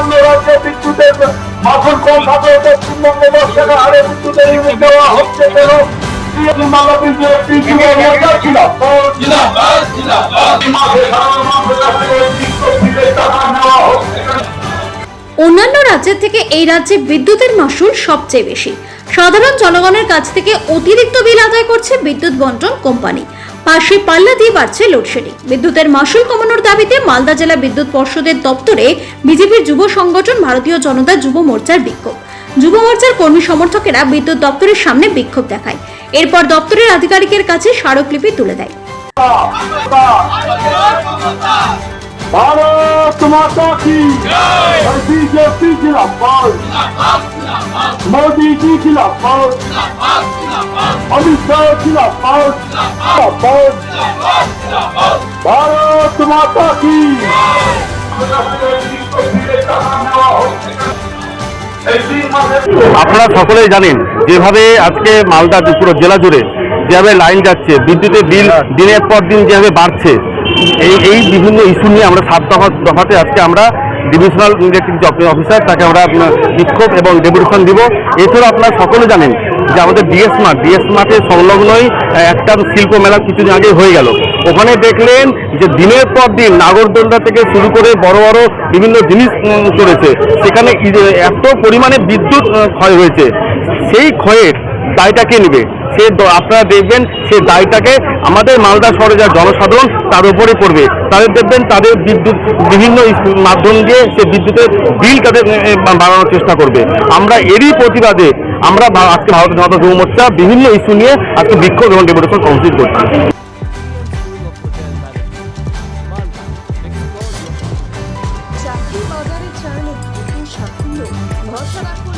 বিদ্যুতের মাসুল কম থাকলেও পশ্চিমবঙ্গ দশ টাকা হারে বিদ্যুতের ইউনিট দেওয়া হচ্ছে কেন? ছিল অন্যান্য রাজ্যের থেকে এই রাজ্যে বিদ্যুতের মাসুল সবচেয়ে বেশি। সাধারণ জনগণের কাছ থেকে অতিরিক্ত বিল আদায় করছে বিদ্যুৎ বন্টন কোম্পানি। পাশে পাল্লা দিয়ে বাড়ছে লোডশেডিং। বিদ্যুতের মাসুল কমানোর দাবিতে মালদা জেলা বিদ্যুৎ পর্ষদের দপ্তরে বিজেপির যুব সংগঠন ভারতীয় জনতা যুব মোর্চার বিক্ষোভ। যুব মোর্চার কর্মী সমর্থকেরা বিদ্যুৎ দপ্তরের সামনে বিক্ষোভ দেখায়। এরপর দপ্তরের আধিকারিকের কাছে স্মারকলিপি তুলে দেয়। ভারত মাতা কি? আপনারা সকলেই জানেন, যেভাবে আজকে মালদা দুপুর জেলা জুড়ে যেভাবে লাইন যাচ্ছে, বিদ্যুতের বিল দিনের পর দিন যেভাবে বাড়ছে, এই এই বিভিন্ন ইস্যু নিয়ে আমরা সাত দফা দফাতে আজকে আমরা ডিভিশনাল ইলেকট্রিক অফিসার তাকে আমরা বিক্ষোভ এবং ডেপুটেশন দিব। এছাড়া আপনারা সকলে জানেন যে আমাদের ডিএস মার্ট ডিএস মার্টের সংলগ্নই একটা শিল্প মেলা কিছুদিন আগে হয়ে গেল। ওখানে দেখলেন যে দিনের পর দিন নাগরদোলনা থেকে শুরু করে বড় বড় বিভিন্ন জিনিস চলেছে। সেখানে এত পরিমাণে বিদ্যুৎ ক্ষয় হয়েছে। সেই ক্ষয়ের দায়টা কে নেবে? সে আপনারা দেখবেন সে দায়টাকে আমাদের মালদা শহরে যারা জনসাধারণ, তার উপরে পড়বে। তাদের দেখবেন তাদের বিদ্যুৎ বিভিন্ন মাধ্যম দিয়ে সে বিদ্যুতের বিল তাদের বাড়ানোর চেষ্টা করবে। আমরা এরই প্রতিবাদে আমরা আজকে ভারতীয় জনতা যুব মোর্চা বিভিন্ন ইস্যু নিয়ে আজকে বিক্ষোভ এবং ডেপুটেশন কমপ্লিট করছি। চাকরি বাজারে সাফল্য, ভরসা রাখুন